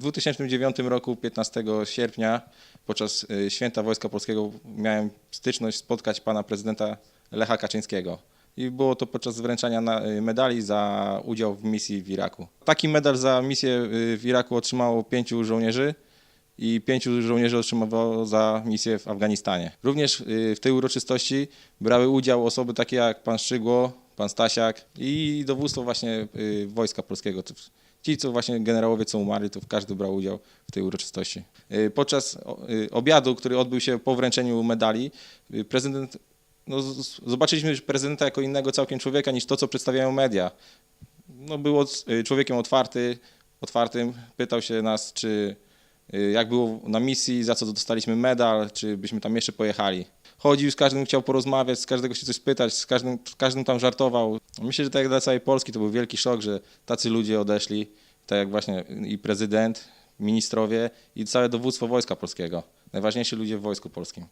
W 2009 roku, 15 sierpnia, podczas y, Święta Wojska Polskiego, miałem styczność spotkać pana prezydenta Lecha Kaczyńskiego. I było to podczas wręczania y, medali za udział w misji w Iraku. Taki medal za misję y, w Iraku otrzymało pięciu żołnierzy i pięciu żołnierzy otrzymywało za misję w Afganistanie. Również w tej uroczystości brały udział osoby takie jak pan Szczygło, pan Stasiak i dowództwo właśnie y, Wojska Polskiego. Ci, co właśnie generałowie, co umarli, to każdy brał udział w tej uroczystości. Y, Podczas y, obiadu, który odbył się po wręczeniu medali, prezydent, no, zobaczyliśmy prezydenta jako innego całkiem człowieka niż to, co przedstawiają media no, był człowiekiem otwarty, otwartym. Pytał się nas, czy jak było na misji, za co dostaliśmy medal, czy byśmy tam jeszcze pojechali. Chodził z każdym, chciał porozmawiać, z każdego się coś spytać, z każdym, każdym tam żartował. Myślę, że tak jak dla całej Polski to był wielki szok, że tacy ludzie odeszli, tak jak właśnie i prezydent, ministrowie i całe dowództwo Wojska Polskiego. Najważniejsi ludzie w Wojsku Polskim.